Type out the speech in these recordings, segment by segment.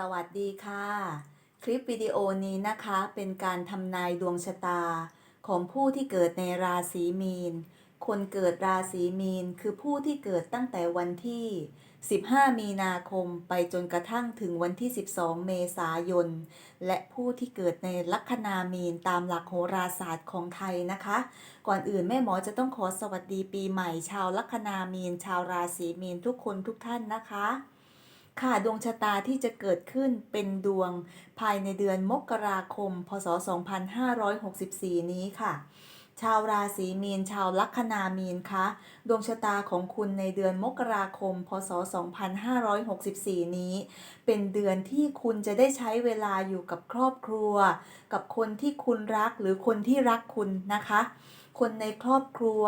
สวัสดีค่ะ คลิปวิดีโอนี้นะคะเป็นการทำนายดวงชะตา ของผู้ที่เกิดในราศีมีน คนเกิดราศีมีนคือผู้ที่เกิดตั้งแต่วันที่ 15 มีนาคมไปจนกระทั่งถึงวันที่ 12 เมษายน และผู้ที่เกิดในลัคนามีนตามหลักโหราศาสตร์ของไทยนะคะ ก่อนอื่นแม่หมอจะต้องขอสวัสดีปีใหม่ ชาวลัคนามีน ชาวราศีมีนทุกคนทุกท่านนะคะ ค่ะดวงชะตาที่จะเกิดขึ้นเป็นดวงภายในเดือนมกราคม พศ 2564 นี้ค่ะ ชาวราศีมีน ชาวลัคนามีนคะดวงชะตาของคุณในเดือนมกราคม พศ 2564 นี้ เป็นเดือนที่คุณจะได้ใช้เวลาอยู่กับครอบครัว กับคนที่คุณรักหรือคนที่รักคุณนะคะ คนในครอบครัว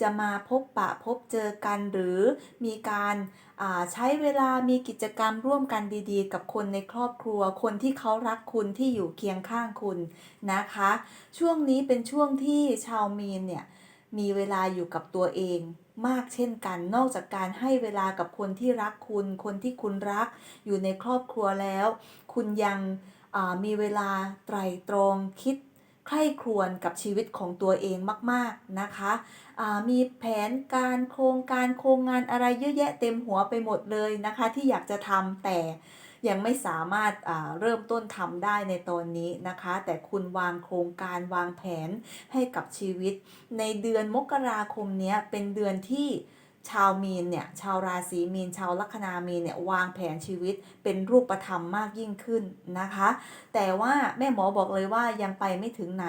จะมาพบปะพบเจอกันหรือมีการใช้เวลามีกิจกรรมร่วมกันดีๆ กับคนในครอบครัว คนที่เขารักคุณที่อยู่เคียงข้างคุณนะคะ ช่วงนี้เป็นช่วงที่ชาวมีนเนี่ยมีเวลาอยู่กับตัวเองมากเช่นกัน นอกจากการให้เวลากับคนที่รักคุณ คนที่คุณรักอยู่ในครอบครัวแล้ว คุณยังมีเวลาไตรตรองคิด ใคร่ครวญกับชีวิตของตัวเองมาก ๆ นะคะอ่ามีแผนการโครงการโครงงานอะไรเยอะแยะเต็มหัวไปหมดเลยนะคะ ที่อยากจะทำแต่ยังไม่สามารถอ่าเริ่มต้นทำได้ในตอนนี้นะคะ แต่คุณวางโครงการวางแผนให้กับชีวิต ในเดือนมกราคมนี้เป็นเดือนที่ ชาวมีนเนี่ยชาวราศีมีน ชาวลัคนามีนเนี่ยวางแผนชีวิตเป็นรูปธรรมมากยิ่งขึ้นนะคะ แต่ว่าแม่หมอบอกเลยว่ายังไปไม่ถึงไหน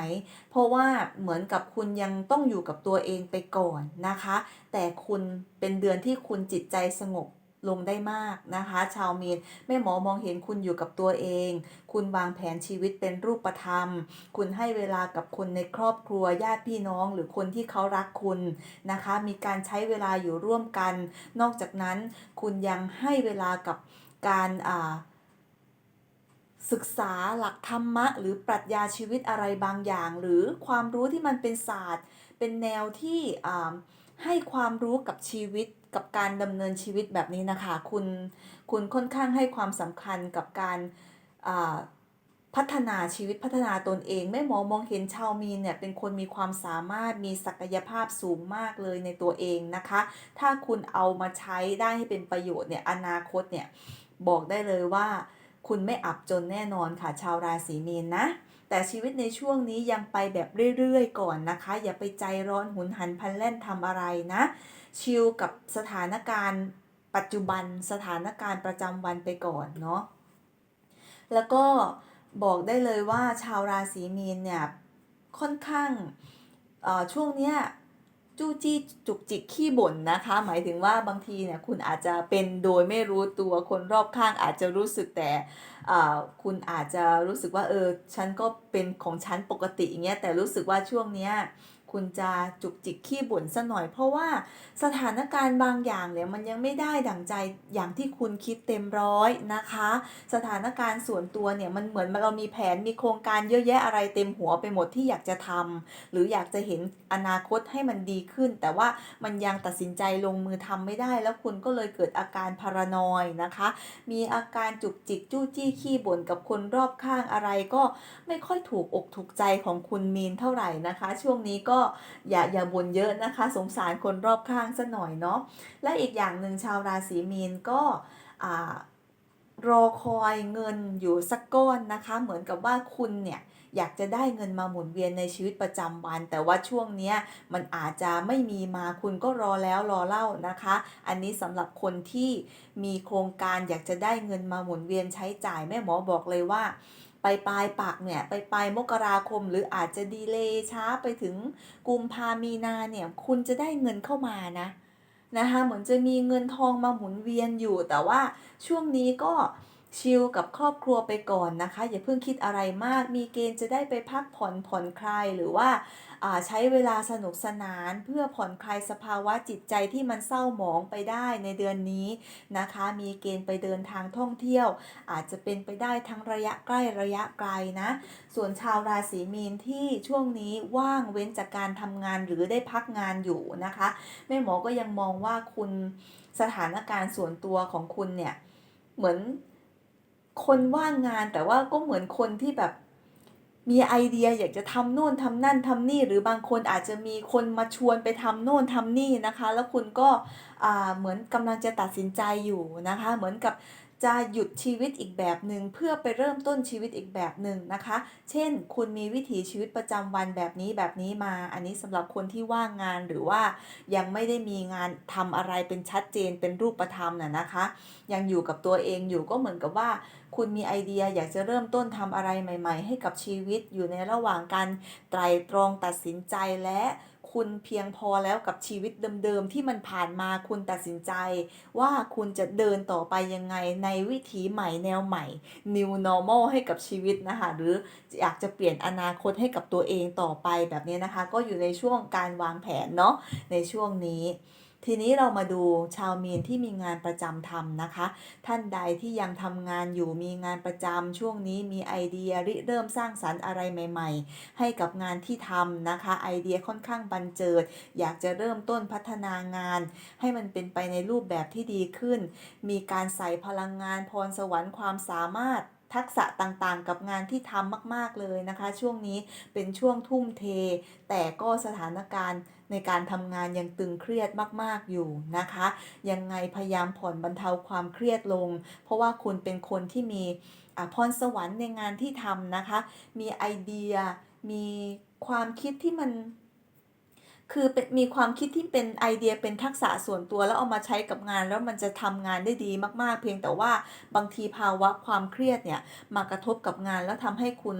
เพราะว่าเหมือนกับคุณยังต้องอยู่กับตัวเองไปก่อนนะคะ แต่คุณเป็นเดือนที่คุณจิตใจสงบ ลงได้มากนะคะ ชาวมีนแม่หมอมองเห็นคุณอยู่กับตัวเอง คุณวางแผนชีวิตเป็นรูปธรรม คุณให้เวลากับคนในครอบครัวญาติพี่น้องหรือคนที่เขารักคุณนะคะ มีการใช้เวลาอยู่ร่วมกัน นอกจากนั้นคุณยังให้เวลากับการอ่าศึกษาหลักธรรมะ หรือปรัชญาชีวิตอะไรบางอย่าง หรือความรู้ที่มันเป็นศาสตร์ เป็นแนวที่ให้ความรู้กับชีวิต กับการดำเนินชีวิตแบบนี้นะคะ คุณคุณค่อนข้างให้ความสำคัญกับการพัฒนาชีวิตพัฒนาตนเองแม่หมอมองเห็นชาวมีนเนี่ยเป็นคนมีความสามารถมีศักยภาพสูงมากเลยในตัวเองนะคะ ถ้าคุณเอามาใช้ได้ให้เป็นประโยชน์เนี่ยอนาคตเนี่ยบอกได้เลยว่า คุณไม่อับจนแน่นอนค่ะชาวราศีมีนนะแต่ชีวิตในช่วงนี้ยังไปแบบเรื่อยๆ ก่อนนะคะ อย่าไปใจร้อนหุนหันพันแล่นทำอะไรนะ ชิลกับสถานการณ์ปัจจุบันสถานการณ์ประจำวันไปก่อนเนาะแล้วก็บอกได้เลยว่าชาวราศีมีนเนี่ยค่อนข้างเอ่อช่วงเนี้ยจู้จี้จุกจิกขี้บ่นนะคะ หมายถึงว่าบางทีเนี่ยคุณอาจจะเป็นโดยไม่รู้ตัวคนรอบข้างอาจจะรู้สึกแต่อ่าคุณอาจจะรู้สึกว่าเออฉันก็เป็นของฉันปกติอย่างเงี้ยแต่รู้สึกว่าช่วงเนี้ย คุณจะจุกจิกขี้บ่นซะหน่อย เพราะว่าสถานการณ์บางอย่างเนี่ยมันยังไม่ได้ดั่งใจอย่างที่คุณคิดเต็มร้อยนะคะ สถานการณ์ส่วนตัวเนี่ยมันเหมือนเรามีแผนมีโครงการเยอะแยะอะไรเต็มหัวไปหมดที่อยากจะทำหรืออยากจะเห็นอนาคตให้มันดีขึ้น แต่ว่ามันยังตัดสินใจลงมือทำไม่ได้ แล้วคุณก็เลยเกิดอาการพารานอยนะคะ มีอาการจุกจิกจู้จี้ขี้บ่นกับคนรอบข้างอะไรก็ไม่ค่อยถูกอกถูกใจของคุณมีนเท่าไหร่นะคะ ช่วงนี้ก็อย่าอย่าบ่นเยอะนะคะ สงสารคนรอบข้างซะหน่อยเนาะและอีกอย่างหนึ่งชาวราศีมีนก็รอคอยเงินอยู่สักก้อนนะคะ เหมือนกับว่าคุณเนี่ยอยากจะได้เงินมาหมุนเวียนในชีวิตประจำวัน แต่ว่าช่วงนี้มันอาจจะไม่มีมาคุณก็รอแล้วรอเล่านะคะ อันนี้สำหรับคนที่มีโครงการอยากจะได้เงินมาหมุนเวียนใช้จ่ายแม่หมอบอกเลยว่า ไปปลายปักเนี่ยไปปลายมกราคม หรืออาจจะดีเลย์ช้าไปถึงกุมภามีนาเนี่ยคุณจะได้เงินเข้ามานะนะคะเหมือนจะมีเงินทองมาหมุนเวียนอยู่ แต่ว่าช่วงนี้ก็ ชิลกับครอบครัวไปก่อนนะคะ อย่าเพิ่งคิดอะไรมาก มีเกณฑ์จะได้ไปพักผ่อนผ่อนคลายหรือว่าใช้เวลาสนุกสนานเพื่อผ่อนคลายสภาวะจิตใจที่มันเศร้าหมองไปได้ในเดือนนี้นะคะ มีเกณฑ์ไปเดินทางท่องเที่ยว อาจจะเป็นไปได้ทั้งระยะใกล้ระยะไกลนะ ส่วนชาวราศีมีนที่ช่วงนี้ว่างเว้นจากการทำงานหรือได้พักงานอยู่นะคะแม่หมอก็ยังมองว่าคุณสถานการณ์ส่วนตัวของคุณเนี่ยเหมือน คนว่างงานแต่ว่าก็เหมือนคนที่แบบมีไอเดียอยากจะทำโน่นทำนั่นทำนี่ หรือบางคนอาจจะมีคนมาชวนไปทำโน่นทำนี่นะคะ แล้วคุณก็อ่าเหมือนกำลังจะตัดสินใจอยู่นะคะ เหมือนกับ จะหยุดชีวิตอีกแบบหนึ่งเพื่อไปเริ่มต้นชีวิตอีกแบบหนึ่งนะคะ เช่น คุณมีวิถีชีวิตประจำวันแบบนี้แบบนี้มา อันนี้สำหรับคนที่ว่างงานหรือว่ายังไม่ได้มีงานทำอะไรเป็นชัดเจนเป็นรูปธรรมน่ะนะคะ ยังอยู่กับตัวเองอยู่ก็เหมือนกับว่า คุณมีไอเดียอยากจะเริ่มต้นทำอะไรใหม่ ๆ ให้กับชีวิตอยู่ในระหว่างการไตรตรองตัดสินใจและ คุณเพียงพอแล้วกับชีวิตเดิมๆที่มันผ่านมาคุณตัดสินใจ ว่าคุณจะเดินต่อไปยังไงในวิถีใหม่แนวใหม่ new normal ให้กับชีวิตนะคะ หรืออยากจะเปลี่ยนอนาคตให้กับตัวเองต่อไปแบบนี้นะคะ ก็อยู่ในช่วงการวางแผนเนาะในช่วงนี้ ทีนี้เรามาดูชาวมีนที่มีงานประจำทำนะคะ ท่านใดที่ยังทำงานอยู่มีงานประจำช่วงนี้มีไอเดียริเริ่มสร้างสรรค์อะไรใหม่ ๆ ให้กับงานที่ทำนะคะ ไอเดียค่อนข้างบันเจิด อยากจะเริ่มต้นพัฒนางาน ให้มันเป็นไปในรูปแบบที่ดีขึ้น มีการใส่พลังงานพรสวรรค์ความสามารถทักษะต่างๆ กับงานที่ทำมาก ๆ เลยนะคะ ช่วงนี้เป็นช่วงทุ่มเท แต่ก็สถานการณ์ ในการทำงานยังตึงเครียดมาก ๆ อยู่นะคะ ยังไงพยายามผ่อนบรรเทาความเครียดลง เพราะว่าคุณเป็นคนที่มีอ่าพรสวรรค์ในงานที่ทำนะคะ มีไอเดีย มีความคิดที่มัน คือเป็นมีความคิดที่เป็นไอเดียเป็นทักษะส่วนตัวแล้วเอามาใช้กับงานแล้วมันจะทำงานได้ดีมากๆ เพียงแต่ว่าบางทีภาวะความเครียดเนี่ยมากระทบกับงานแล้วทำให้คุณ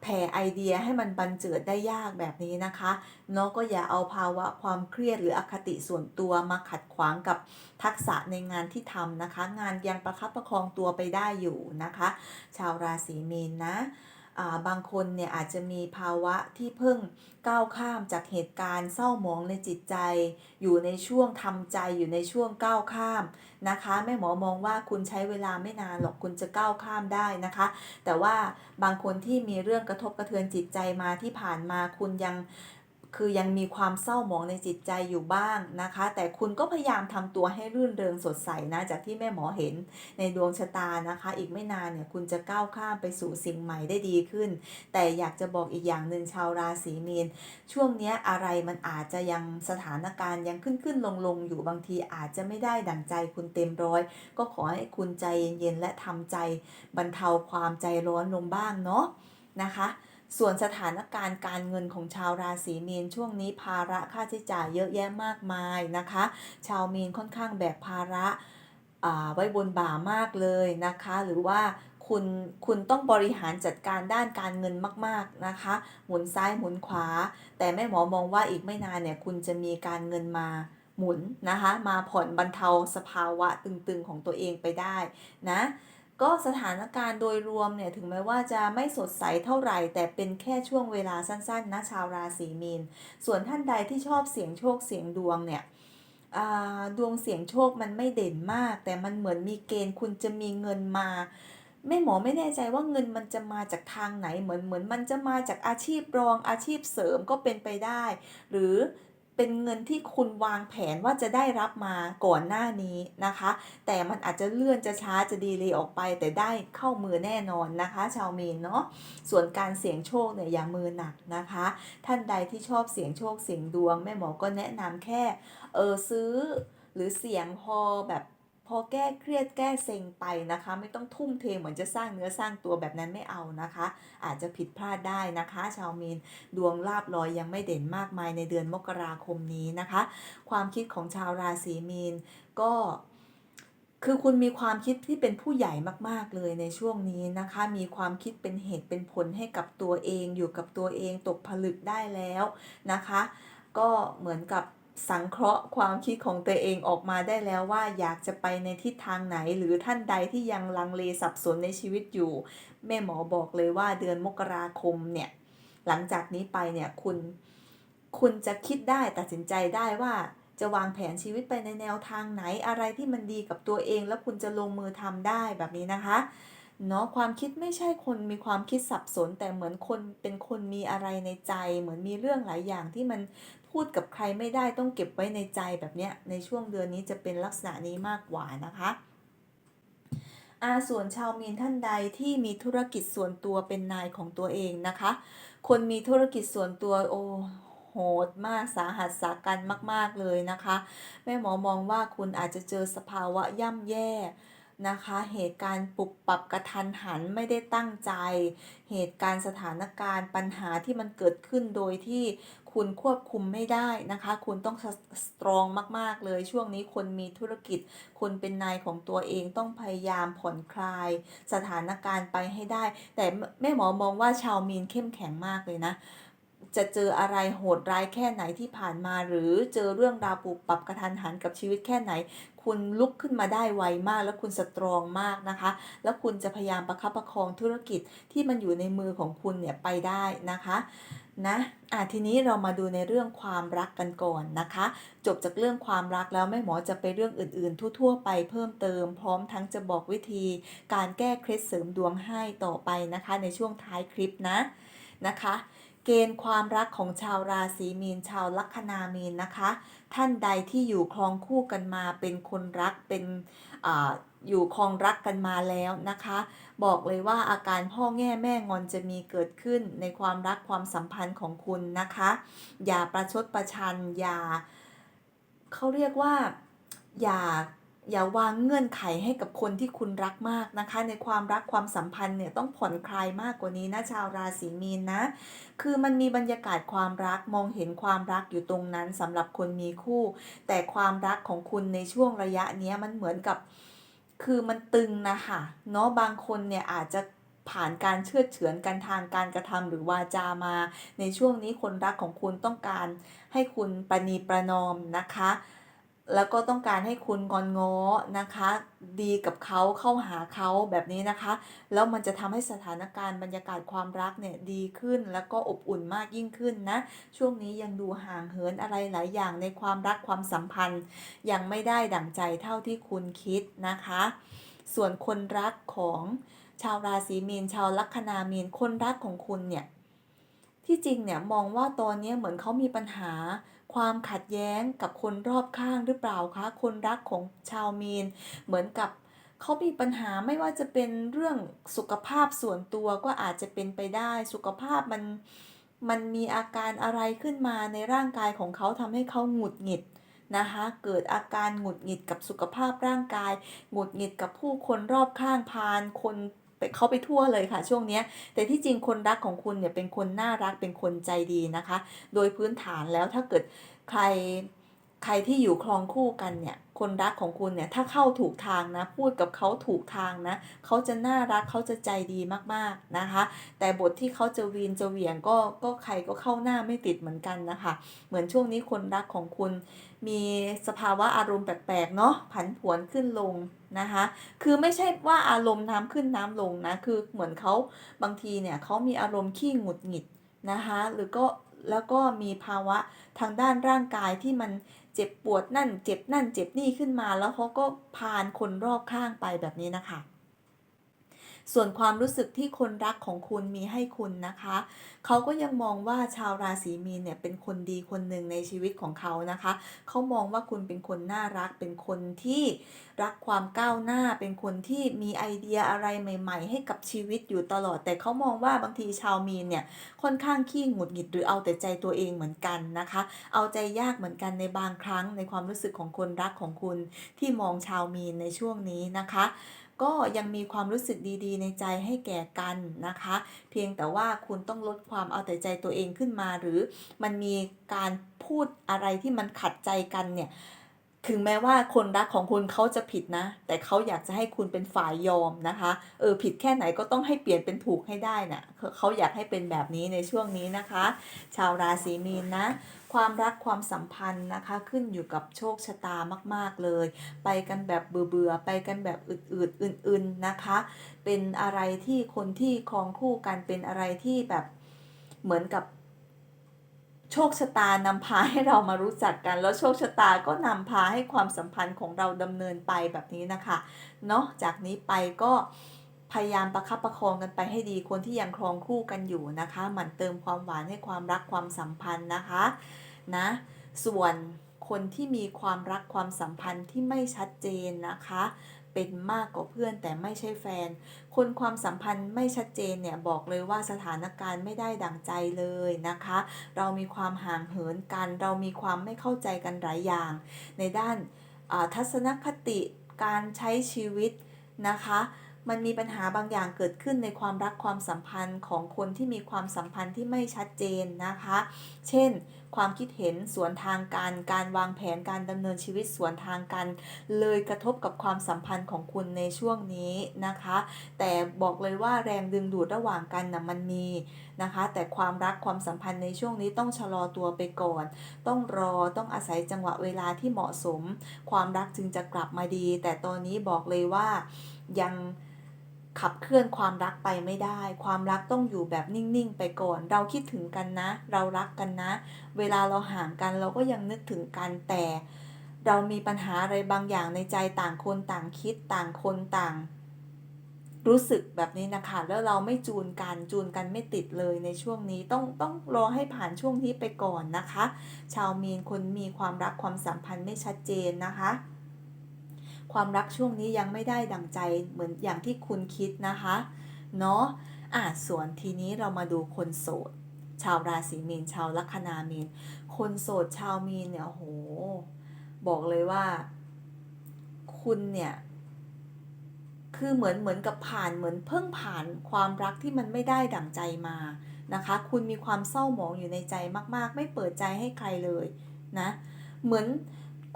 แผ่ไอเดียให้มันบันเจิดได้ยากแบบนี้นะคะเนาะก็อย่าเอาภาวะความเครียดหรืออคติส่วนตัวมาขัดขวางกับทักษะในงานที่ทำนะคะ งานยังประคับประคองตัวไปได้อยู่นะคะ ชาวราศีมีนนะ บางคนเนี่ยอาจจะมีภาวะที่เพิ่งก้าวข้ามจากเหตุการณ์เศร้าหมองในจิตใจ อยู่ในช่วงทำใจอยู่ในช่วงก้าวข้ามนะคะแม่หมอมองว่าคุณใช้เวลาไม่นานหรอกคุณจะก้าวข้ามได้นะคะ แต่ว่าบางคนที่มีเรื่องกระทบกระเทือนจิตใจมาที่ผ่านมาคุณยัง คือยังมีความเศร้าหมองในจิตใจอยู่บ้างนะคะ แต่คุณก็พยายามทำตัวให้รื่นเริงสดใสนะจากที่แม่หมอเห็นในดวงชะตานะคะ อีกไม่นานเนี่ยคุณจะก้าวข้ามไปสู่สิ่งใหม่ได้ดีขึ้น แต่อยากจะบอกอีกอย่างหนึ่งชาวราศีมีน ช่วงนี้อะไรมันอาจจะยังสถานการณ์ยังขึ้นขึ้นลงลงอยู่บางทีอาจจะไม่ได้ดั่งใจคุณเต็มร้อย ก็ขอให้คุณใจเย็นๆและทำใจบรรเทาความใจร้อนลงบ้างเนาะนะคะ ส่วนสถานการณ์การเงินของชาวราศีมีนช่วงนี้ภาระค่าใช้จ่ายเยอะแยะมากมายนะคะ ชาวมีนค่อนข้างแบกภาระอ่าไว้บนบ่ามากเลยนะคะ หรือว่าคุณคุณต้องบริหารจัดการด้านการเงินมาก ๆ นะคะ หมุนซ้ายหมุนขวา แต่แม่หมอมองว่าอีกไม่นานเนี่ยคุณจะมีการเงินมาหมุนนะคะ มาผ่อนบรรเทาสภาวะตึง ๆ ของตัวเองไปได้นะ ก็สถานการณ์โดยรวมเนี่ยถึงแม้ว่าจะไม่สดใสเท่าไหร่ แต่เป็นแค่ช่วงเวลาสั้นๆนะชาวราศีมีน ส่วนท่านใดที่ชอบเสียงโชคเสียงดวงเนี่ยดวงเสียงโชคมันไม่เด่นมาก แต่มันเหมือนมีเกณฑ์คุณจะมีเงินมาแม่หมอไม่แน่ใจว่าเงินมันจะมาจากทางไหนเหมือนเหมือนมันจะมาจากอาชีพรองอาชีพเสริมก็เป็นไปได้ หรือ เป็นเงินที่คุณวางแผนว่าจะได้รับมาก่อนหน้านี้นะคะ แต่มันอาจจะเลื่อนจะช้าจะดีเลยออกไป แต่ได้เข้ามือแน่นอนนะคะ ชาวมีนเนาะส่วนการเสี่ยงโชคเนี่ยอย่ามือหนักนะคะ ท่านใดที่ชอบเสี่ยงโชคเสี่ยงดวงแม่หมอก็แนะนำแค่เออซื้อหรือเสี่ยงพอแบบ พอแก้เครียดแก้เซ็งไปนะคะ ไม่ต้องทุ่มเทเหมือนจะสร้างเนื้อสร้างตัวแบบนั้นไม่เอานะคะ อาจจะผิดพลาดได้นะคะ ชาวมีนดวงลาบลอยยังไม่เด่นมากมายในเดือนมกราคมนี้นะคะ ความคิดของชาวราศีมีนก็คือคุณมีความคิดที่เป็นผู้ใหญ่มาก ๆ เลยในช่วงนี้นะคะ มีความคิดเป็นเหตุเป็นผลให้กับตัวเอง อยู่กับตัวเองตกผลึกได้แล้วนะคะ ก็เหมือนกับ สังเคราะห์ความคิดของตัวเองออกมาได้แล้วว่าอยากจะไปในทิศทางไหน หรือท่านใดที่ยังลังเลสับสนในชีวิตอยู่ แม่หมอบอกเลยว่าเดือนมกราคมเนี่ยหลังจากนี้ไปเนี่ยคุณคุณจะคิดได้ตัดสินใจได้ว่าจะวางแผนชีวิตไปในแนวทางไหนอะไรที่มันดีกับตัวเอง แล้วคุณจะลงมือทำได้แบบนี้นะคะเนาะความคิดไม่ใช่คนมีความคิดสับสน แต่เหมือนคนเป็นคนมีอะไรในใจ เหมือนมีเรื่องหลายอย่างที่มัน พูดกับใครไม่ได้ต้องเก็บไว้ในใจแบบเนี้ยในช่วงเดือนนี้จะเป็นลักษณะนี้มากกว่านะคะอาส่วนชาวมีนท่านใดที่มีธุรกิจส่วนตัวเป็นนายของตัวเองนะคะ คนมีธุรกิจส่วนตัวโอ้โหดมากสาหัสสากันมาก ๆ เลยนะคะ แม่หมอมองว่าคุณอาจจะเจอสภาวะย่ำแย่ นะคะ เหตุการณ์ปรับปรับกระทันหันไม่ได้ตั้งใจ เหตุการณ์สถานการณ์ปัญหาที่มันเกิดขึ้นโดยที่คุณควบคุมไม่ได้นะคะ คุณต้องสตรองมาก ๆ เลย ช่วงนี้คนมีธุรกิจ คนเป็นนายของตัวเองต้องพยายามผ่อนคลาย สถานการณ์ไปให้ได้ แต่แม่หมอมองว่าชาวมีนเข้มแข็งมากเลยนะ จะเจออะไรโหดร้ายแค่ไหนที่ผ่านมา หรือเจอเรื่องราวปรับปรับกระทันหันกับชีวิตแค่ไหน คุณลุกขึ้นมาได้ไวมาก แล้วคุณสตรองมากนะคะ แล้วคุณจะพยายามประคับประคองธุรกิจที่มันอยู่ในมือของคุณเนี่ยไปได้นะคะนะอะทีนี้เรามาดูในเรื่องความรักกันก่อนนะคะ จบจากเรื่องความรักแล้วแม่หมอจะไปเรื่องอื่นๆ ทั่วๆ ไปเพิ่มเติม พร้อมทั้งจะบอกวิธี การแก้เคล็ดเสริมดวงให้ต่อไปนะคะ ในช่วงท้ายคลิปนะนะคะ เกณฑ์ความรักของชาวราศีมีนชาวลัคนามีนนะคะ ท่านใดที่อยู่ครองคู่กันมาเป็นคนรักเป็นออยู่ครองรักกันมาแล้วนะคะ บอกเลยว่าอาการพ่อแง่แม่งอนจะมีเกิดขึ้นในความรักความสัมพันธ์ของคุณนะคะ อย่าประชดประชันอย่าเขาเรียกว่าอย่า อย่าวางเงื่อนไขให้กับคนที่คุณรักมากนะคะ ในความรักความสัมพันธ์เนี่ยต้องผ่อนคลายมากกว่านี้นะชาวราศีมีนนะ คือมันมีบรรยากาศความรักมองเห็นความรักอยู่ตรงนั้นสำหรับคนมีคู่ แต่ความรักของคุณในช่วงระยะนี้มันเหมือนกับ คือมันตึงนะคะเนาะบางคนเนี่ยอาจจะผ่านการเชื่อเฉือนกันทางการกระทำหรือวาจามา ในช่วงนี้คนรักของคุณต้องการให้คุณประนีประนอมนะคะ แล้วก็ต้องการให้คุณงอนง้อนะคะ ดีกับเขาเข้าหาเขาแบบนี้นะคะ แล้วมันจะทำให้สถานการณ์บรรยากาศความรักเนี่ยดีขึ้น แล้วก็อบอุ่นมากยิ่งขึ้นนะ ช่วงนี้ยังดูห่างเหินอะไรหลายอย่างในความรักความสัมพันธ์ ยังไม่ได้ดั่งใจเท่าที่คุณคิดนะคะ ส่วนคนรักของชาวราศีมีนชาวลัคนามีนคนรักของคุณเนี่ย ที่จริงเนี่ยมองว่าตอนนี้เหมือนเขามีปัญหา ความขัดแย้งกับคนรอบข้างหรือเปล่าคะ คนรักของชาวมีน เหมือนกับเขามีปัญหาไม่ว่าจะเป็นเรื่องสุขภาพส่วนตัวก็อาจจะเป็นไปได้ สุขภาพมันมันมีอาการอะไรขึ้นมาในร่างกายของเขาทำให้เขาหงุดหงิดนะคะ เกิดอาการหงุดหงิดกับสุขภาพร่างกาย หงุดหงิดกับผู้คนรอบข้างพาน คน เขาไปทั่วเลยค่ะช่วงนี้แต่ที่จริงคนรักของคุณเนี่ยเป็นคนน่ารักเป็นคนใจดีนะคะ โดยพื้นฐานแล้วถ้าเกิดใคร ใครที่อยู่ครองคู่กันเนี่ยคนรักของคุณเนี่ยถ้าเข้าถูกทางนะ พูดกับเขาถูกทางนะเขาจะน่ารักเขาจะใจดีมากๆนะคะ แต่บทที่เขาจะวีนจะเหวี่ยงก็ก็ใครก็เข้าหน้าไม่ติดเหมือนกันนะคะ เหมือนช่วงนี้คนรักของคุณ มีสภาวะอารมณ์แปลกๆเนาะผันผวนขึ้นลงนะคะ คือไม่ใช่ว่าอารมณ์น้ำขึ้นน้ำลงนะคือเหมือนเขาบางทีเนี่ยเขามีอารมณ์ขี้หงุดหงิดนะคะ หรือก็แล้วก็มีภาวะทางด้านร่างกายที่มัน เจ็บปวดนั่นเจ็บนั่นเจ็บนี่ขึ้นมาแล้วเขาก็พานคนรอบข้างไปแบบนี้นะคะ ส่วนความรู้สึกที่คนรักของคุณมีให้คุณนะคะ เขาก็ยังมองว่าชาวราศีมีนเนี่ยเป็นคนดีคนหนึ่งในชีวิตของเขานะคะ เขามองว่าคุณเป็นคนน่ารัก เป็นคนที่รักความก้าวหน้า เป็นคนที่มีไอเดียอะไรใหม่ ๆ ให้กับชีวิตอยู่ตลอด แต่เขามองว่าบางทีชาวมีนเนี่ยค่อนข้างขี้หงุดหงิดหรือเอาแต่ใจตัวเองเหมือนกันนะคะ เอาใจยากเหมือนกันในบางครั้งในความรู้สึกของคนรักของคุณที่มองชาวมีนในช่วงนี้นะคะ ก็ยังมีความรู้สึกดีๆ ในใจให้แก่กันนะคะ เพียงแต่ว่าคุณต้องลดความเอาแต่ใจตัวเองขึ้นมา หรือมันมีการพูดอะไรที่มันขัดใจกันเนี่ย ถึงแม้ว่าคนรักของคุณเขาจะผิดนะ แต่เขาอยากจะให้คุณเป็นฝ่ายยอมนะคะ เออผิดแค่ไหนก็ต้องให้เปลี่ยนเป็นถูกให้ได้นะ่ะเขาอยากให้เป็นแบบนี้ในช่วงนี้นะคะ ชาวราศีมีนนะ ความรักความสัมพันธ์นะคะ ขึ้นอยู่กับโชคชะตามาก ๆเลย ไปกันแบบเบื่อๆไปกันแบบอืดๆอื่นๆนะคะ เป็นอะไรที่คนที่ครองคู่กันเป็นอะไรที่แบบเหมือนกับ โชคชะตานำพาให้เรามารู้จักกัน แล้วโชคชะตาก็นำพาให้ความสัมพันธ์ของเราดำเนินไปแบบนี้นะคะเนาะจากนี้ไปก็พยายามประคับประคองกันไปให้ดีคนที่ยังครองคู่กันอยู่นะคะหมั่นเติมความหวานให้ความรักความสัมพันธ์นะคะนะส่วนคนที่มีความรักความสัมพันธ์ที่ไม่ชัดเจนนะคะ เป็นมากกว่าเพื่อนแต่ไม่ใช่แฟน คนความสัมพันธ์ไม่ชัดเจนเนี่ยบอกเลยว่าสถานการณ์ไม่ได้ดังใจเลยนะคะ เรามีความห่างเหินกัน เรามีความไม่เข้าใจกันหลายอย่าง ในด้านทัศนคติการใช้ชีวิตนะคะมันมีปัญหาบางอย่างเกิดขึ้นในความรักความสัมพันธ์ของคนที่มีความสัมพันธ์ที่ไม่ชัดเจนนะคะ เช่น ความคิดเห็นสวนทางกัน การวางแผนการดำเนินชีวิตสวนทางกัน เลยกระทบกับความสัมพันธ์ของคุณในช่วงนี้นะคะ แต่บอกเลยว่าแรงดึงดูดระหว่างกันนะมันมีนะคะ แต่ความรักความสัมพันธ์ในช่วงนี้ต้องชะลอตัวไปก่อน ต้องรอต้องอาศัยจังหวะเวลาที่เหมาะสม ความรักจึงจะกลับมาดี แต่ตอนนี้บอกเลยว่ายัง ขับเคลื่อนความรักไปไม่ได้ ความรักต้องอยู่แบบนิ่ง ๆ ไปก่อน เราคิดถึงกันนะ เรารักกันนะ เวลาเราห่างกันเราก็ยังนึกถึงกันแต่ เรามีปัญหาอะไรบางอย่างในใจต่างคนต่างคิดต่างคนต่าง รู้สึกแบบนี้นะคะ แล้วเราไม่จูนกันจูนกันไม่ติดเลยในช่วงนี้ต้องต้องรอให้ผ่านช่วงนี้ไปก่อนนะคะ ชาวมีนคนมีความรักความสัมพันธ์ไม่ชัดเจนนะคะ ความรักช่วงนี้ยังไม่ได้ดังใจเหมือนอย่างที่คุณคิดนะคะเนาะอะส่วนทีนี้เรามาดูคนโสด ชาวราศีมีนชาวลัคนามีน คนโสดชาวมีนเนี่ยโอ้โห บอกเลยว่า คุณเนี่ย คือเหมือนเหมือนกับผ่านเหมือนเพิ่งผ่านความรักที่มันไม่ได้ดั่งใจมานะคะ คุณมีความเศร้าหมองอยู่ในใจมาก ๆ ไม่เปิดใจให้ใครเลยนะ เหมือน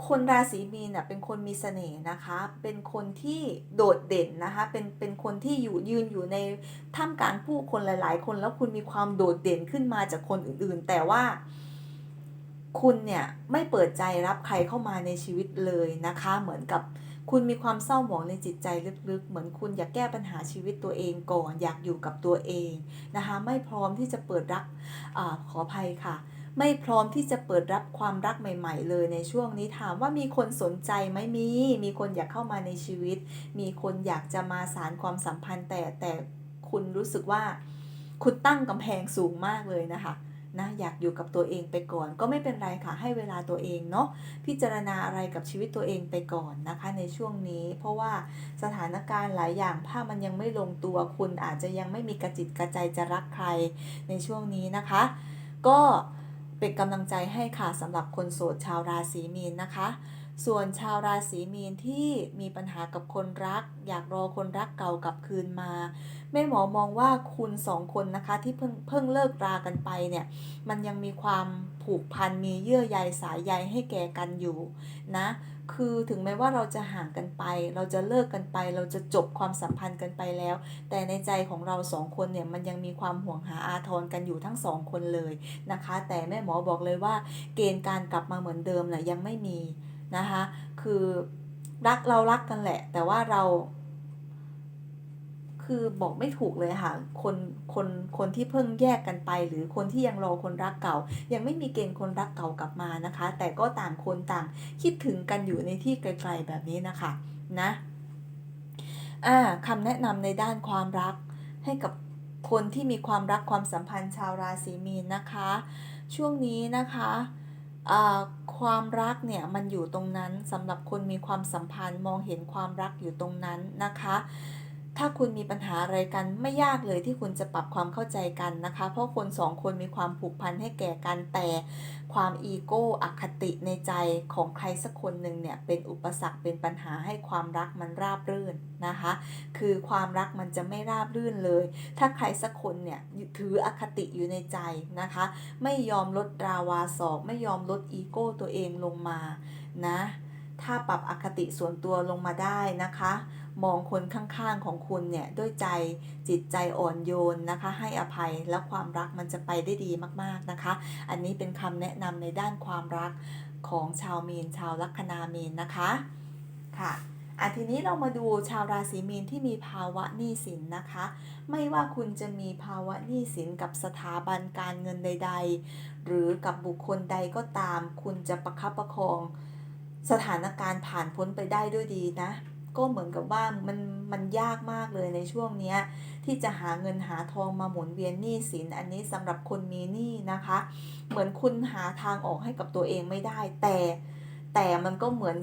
คนราศีมีนน่ะเป็นคนมีเสน่ห์นะคะ เป็นคนที่โดดเด่นนะคะ เป็น เป็นคนที่อยู่ยืนอยู่ในท่ามกลางผู้คนหลาย ๆ คนแล้วคุณมีความโดดเด่นขึ้นมาจากคนอื่นๆ แต่ว่าคุณเนี่ยไม่เปิดใจรับใครเข้ามาในชีวิตเลยนะคะ เหมือนกับคุณมีความเศร้าหมองในจิตใจลึกๆ เหมือนคุณอยากแก้ปัญหาชีวิตตัวเองก่อน อยากอยู่กับตัวเองนะคะ ไม่พร้อมที่จะเปิดรับอขออภัยค่ะ ไม่พร้อมที่จะเปิดรับความรักใหม่ ๆ เลยในช่วงนี้ถามว่ามีคนสนใจไหมมี มีคนอยากเข้ามาในชีวิต มีคนอยากจะมาสารความสัมพันธ์ แต่แต่คุณรู้สึกว่า คุณตั้งกำแพงสูงมากเลยนะคะนะอยากอยู่กับตัวเองไปก่อน ก็ไม่เป็นไรค่ะให้เวลาตัวเองเนาะพิจารณาอะไรกับชีวิตตัวเองไปก่อนนะคะ ในช่วงนี้ เพราะว่าสถานการณ์หลายอย่างถ้ามันยังไม่ลงตัวคุณอาจจะยังไม่มีกระจิตกระใจจะรักใครในช่วงนี้นะคะ ก็ เป็นกำลังใจให้ค่ะสำหรับคนโสดชาวราศีมีนนะคะ ส่วนชาวราศีมีนที่มีปัญหากับคนรัก อยากรอคนรักเก่ากลับคืนมาแม่หมอมองว่าคุณสองคนนะคะที่เพิ่งเพิ่งเลิกรากันไปเนี่ยมันยังมีความผูกพันมีเยื่อใยสายใยให้แก่กันอยู่นะคือถึงแม้ว่าเราจะห่างกันไป เราจะเลิกกันไป เราจะจบความสัมพันธ์กันไปแล้ว แต่ในใจของเราสองคนเนี่ยมันยังมีความห่วงหาอาทรกันอยู่ทั้งสองคนเลยนะคะ แต่แม่หมอบอกเลยว่า เกณฑ์การกลับมาเหมือนเดิมน่ะยังไม่มี นะคะ คือรักเรารักกันแหละ แต่ว่าเรา คือบอกไม่ถูกเลยค่ะ คนคนคนที่เพิ่งแยกกันไป หรือคนที่ยังรอคนรักเก่า ยังไม่มีเกณฑ์คนรักเก่ากลับมานะคะ แต่ก็ต่างคนต่างคิดถึงกันอยู่ในที่ไกลๆแบบนี้นะคะนะอ่าคำแนะนำในด้านความรักให้กับคนที่มีความรักความสัมพันธ์ชาวราศีมีนนะคะ ช่วงนี้นะคะ ความรักเนี่ยมันอยู่ตรงนั้นสำหรับคนมีความสัมพันธ์มองเห็นความรักอยู่ตรงนั้นนะคะ ถ้าคุณมีปัญหาอะไรกันไม่ยากเลยที่คุณจะปรับความเข้าใจกันนะคะ เพราะคนสองคนมีความผูกพันให้แก่กันแต่ความอีโก้อคติในใจของใครสักคนหนึ่งเนี่ยเป็นอุปสรรคเป็นปัญหาให้ความรักมันราบรื่นนะคะ คือความรักมันจะไม่ราบรื่นเลย ถ้าใครสักคนเนี่ยถืออคติอยู่ในใจนะคะ ไม่ยอมลดราวาศอกไม่ยอมลดอีโก้ตัวเองลงมานะถ้าปรับอคติส่วนตัวลงมาได้นะคะ มองคนข้างๆของคุณเนี่ยด้วยใจจิตใจอ่อนโยนนะคะ ให้อภัยแล้วความรักมันจะไปได้ดีมากๆนะคะ อันนี้เป็นคำแนะนำในด้านความรักของชาวมีนชาวลัคนามีนนะคะค่ะอะทีนี้เรามาดูชาวราศีมีนที่มีภาวะหนี้สินนะคะ ไม่ว่าคุณจะมีภาวะหนี้สินกับสถาบันการเงินใด ๆ หรือกับบุคคลใดก็ตาม คุณจะประคับประคองสถานการณ์ผ่านพ้นไปได้ด้วยดีนะ ก็เหมือนกับว่ามันมันยากมากเลยในช่วงเนี้ยที่จะหาเงินหาทองมาหมุนเวียนหนี้สินอันนี้สำหรับคนมีหนี้นะคะ เหมือนคุณหาทางออกให้กับตัวเองไม่ได้ แต่แต่มันก็เหมือน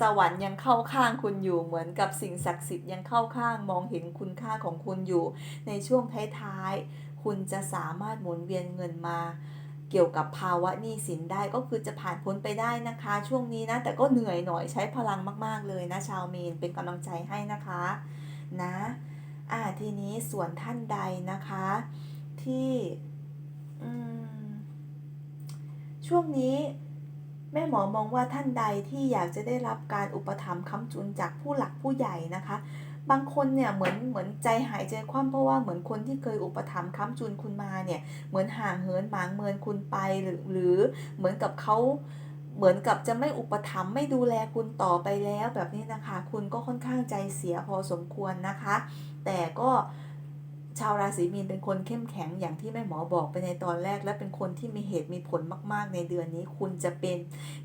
สวรรค์ยังเข้าข้างคุณอยู่เหมือนกับสิ่งศักดิ์สิทธิ์ยังเข้าข้างมองเห็นคุณค่าของคุณอยู่ ในช่วงท้ายๆคุณจะสามารถหมุนเวียนเงินมา เกี่ยวกับภาวะหนี้สินได้ก็คือจะผ่านพ้นไปได้นะคะ ช่วงนี้นะ แต่ก็เหนื่อยหน่อยใช้พลังมาก ๆ เลยนะ ชาวมีนเป็นกำลังใจให้นะคะนะอ่าทีนี้ส่วนท่านใดนะคะ ที่ช่วงนี้แม่หมอมองว่าท่านใดที่อยากจะได้รับการอุปถัมภ์ค้ำจุนจากผู้หลักผู้ใหญ่นะคะ บางคนเนี่ยเหมือนเหมือนใจหายใจคว่ำเพราะว่าเหมือนคนที่เคยอุปถัมภ์ค้ำจุนคุณมาเนี่ยเหมือนห่างเหินหมางเมินคุณไปหรือหรือเหมือนกับเขาเหมือนกับจะไม่อุปถัมภ์ไม่ดูแลคุณต่อไปแล้วแบบนี้นะคะ คุณก็ค่อนข้างใจเสียพอสมควรนะคะ แต่ก็ ชาวราศีมีนเป็นคนเข้มแข็งอย่างที่แม่หมอบอกไปในตอนแรก และเป็นคนที่มีเหตุมีผลมาก ๆ ในเดือนนี้ คุณจะเป็น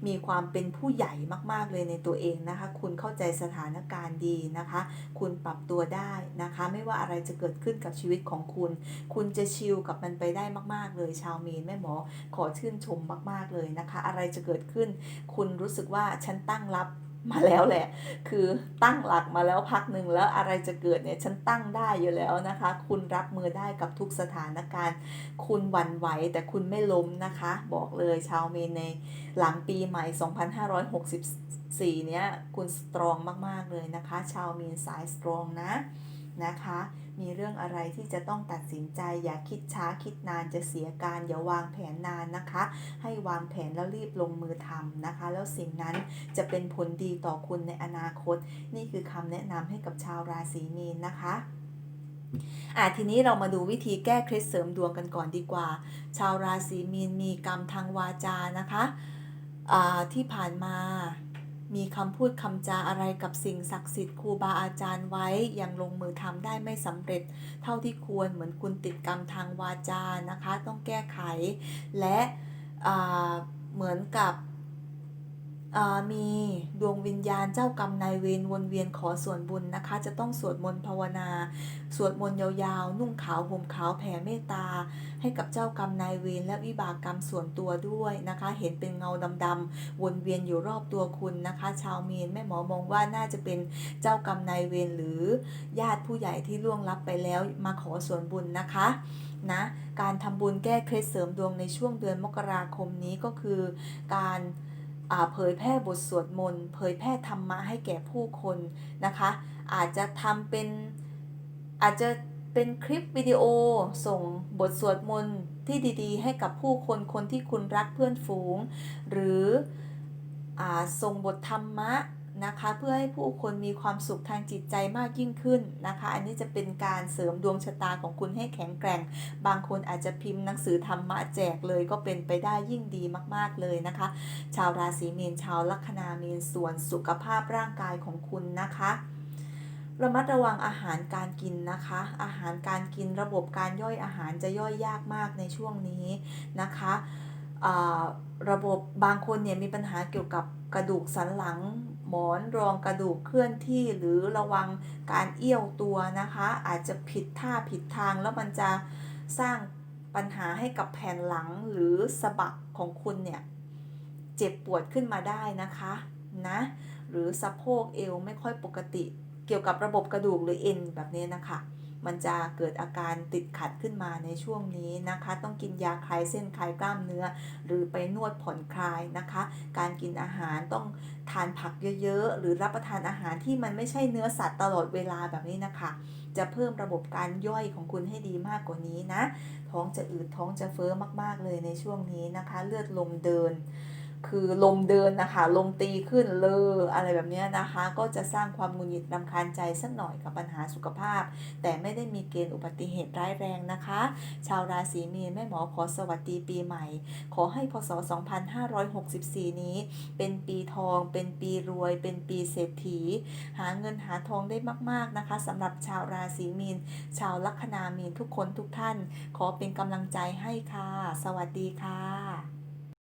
มีความเป็นผู้ใหญ่มาก ๆ เลยในตัวเองนะคะ คุณเข้าใจสถานการณ์ดีนะคะ คุณปรับตัวได้นะคะ ไม่ว่าอะไรจะเกิดขึ้นกับชีวิตของคุณ คุณจะชิลกับมันไปได้มาก ๆ เลย ชาวมีนแม่หมอขอชื่นชมมาก ๆ เลยนะคะ อะไรจะเกิดขึ้น คุณรู้สึกว่าฉันตั้งรับ มาแล้วแหละ คือตั้งหลักมาแล้วพักหนึ่งแล้วอะไรจะเกิดเนี่ยฉันตั้งได้อยู่แล้วนะคะ คุณรับมือได้กับทุกสถานการณ์ คุณหวั่นไหวแต่คุณไม่ล้มนะคะ บอกเลยชาวเมนในหลังปีใหม่ 2564 เนี้ยคุณสตรองมาก ๆ เลยนะคะ ชาวเมีนสายสตรองนะ นะคะ มีเรื่องอะไรที่จะต้องตัดสินใจ อย่าคิดช้าคิดนานจะเสียการอย่าวางแผนนานนะคะ ให้วางแผนแล้วรีบลงมือทำนะคะ แล้วสิ่งนั้นจะเป็นผลดีต่อคุณในอนาคต นี่คือคำแนะนำให้กับชาวราศีมีนนะคะอะทีนี้เรามาดูวิธีแก้เคล็ดเสริมดวงกันก่อนดีกว่า ชาวราศีมีนมีกรรมทางวาจานะคะอ่าที่ผ่านมา มีคำพูดคำจาอะไรกับสิ่งศักดิ์สิทธิ์ครูบาอาจารย์ไว้ยังลงมือทำได้ไม่สำเร็จ เท่าที่ควรเหมือนคุณติดกรรมทางวาจานะคะ ต้องแก้ไข และเหมือนกับ มีดวงวิญญาณเจ้ากรรมนายเวรวนเวียนขอส่วนบุญนะคะ จะต้องสวดมนต์ภาวนา สวดมนต์ยาวๆ นุ่งขาวห่มขาวแผ่เมตตา ให้กับเจ้ากรรมนายเวรและวิบากกรรมส่วนตัวด้วยนะคะ เห็นเป็นเงาดำๆวนเวียนอยู่รอบตัวคุณนะคะ ชาวเมียนแม่หมอมองว่าน่าจะเป็นเจ้ากรรมนายเวรหรือญาติผู้ใหญ่ที่ล่วงลับไปแล้วมาขอส่วนบุญนะคะนะการทำบุญแก้เคล็ดเสริมดวงในช่วงเดือนมกราคมนี้ก็คือการ เผยแพร่บทสวดมนต์เผยแพร่ธรรมะให้แก่ผู้คนนะคะ อาจจะทำเป็นอาจจะเป็นคลิปวิดีโอส่งบทสวดมนต์ที่ดีๆ ให้กับผู้คนคนที่คุณรักเพื่อนฝูง หรืออส่งบทธรรมะ นะคะ เพื่อให้ผู้คนมีความสุขทางจิตใจมากยิ่งขึ้นนะคะ อันนี้จะเป็นการเสริมดวงชะตาของคุณให้แข็งแกร่ง บางคนอาจจะพิมพ์หนังสือธรรมะแจกเลยก็เป็นไปได้ยิ่งดีมาก ๆเลยนะคะ ชาวราศีเมีนชาวลัคนาเมีนส่วนสุขภาพร่างกายของคุณนะคะระมัดระวังอาหารการกินนะคะ อาหารการกินระบบการย่อยอาหารจะย่อยยากมากในช่วงนี้นะคะระบบบางคนเนี่ยมีปัญหาเกี่ยวกับกระดูกสันหลัง หมอนรองกระดูกเคลื่อนที่หรือระวังการเอี้ยวตัวนะคะ อาจจะผิดท่าผิดทางแล้วมันจะสร้างปัญหาให้กับแผ่นหลังหรือสะบักของคุณเนี่ย เจ็บปวดขึ้นมาได้นะคะนะหรือสะโพกเอวไม่ค่อยปกติ เกี่ยวกับระบบกระดูกหรือเอ็นแบบนี้นะคะ มันจะเกิดอาการติดขัดขึ้นมาในช่วงนี้นะคะ ต้องกินยาคลายเส้นคลายกล้ามเนื้อ หรือไปนวดผ่อนคลายนะคะ การกินอาหารต้องทานผักเยอะๆ หรือรับประทานอาหารที่มันไม่ใช่เนื้อสัตว์ตลอดเวลาแบบนี้นะคะ จะเพิ่มระบบการย่อยของคุณให้ดีมากกว่านี้นะ ท้องจะอืดท้องจะเฟ้อมากๆเลยในช่วงนี้นะคะ เลือดลมเดิน คือลมเดินนะคะ ลมตีขึ้นเลออะไรแบบนี้นะคะ ก็จะสร้างความหงุดหงิดรำคาญใจสักหน่อยกับปัญหาสุขภาพ แต่ไม่ได้มีเกณฑ์อุบัติเหตุร้ายแรงนะคะ ชาวราศีมีนแม่หมอขอสวัสดีปีใหม่ ขอให้พศ 2564 นี้ เป็นปีทอง เป็นปีรวย เป็นปีเศรษฐี หาเงินหาทองได้มากๆนะคะสำหรับชาวราศีมีน ชาวลัคนามีนทุกคนทุกท่าน ขอเป็นกำลังใจให้ค่ะ สวัสดีค่ะ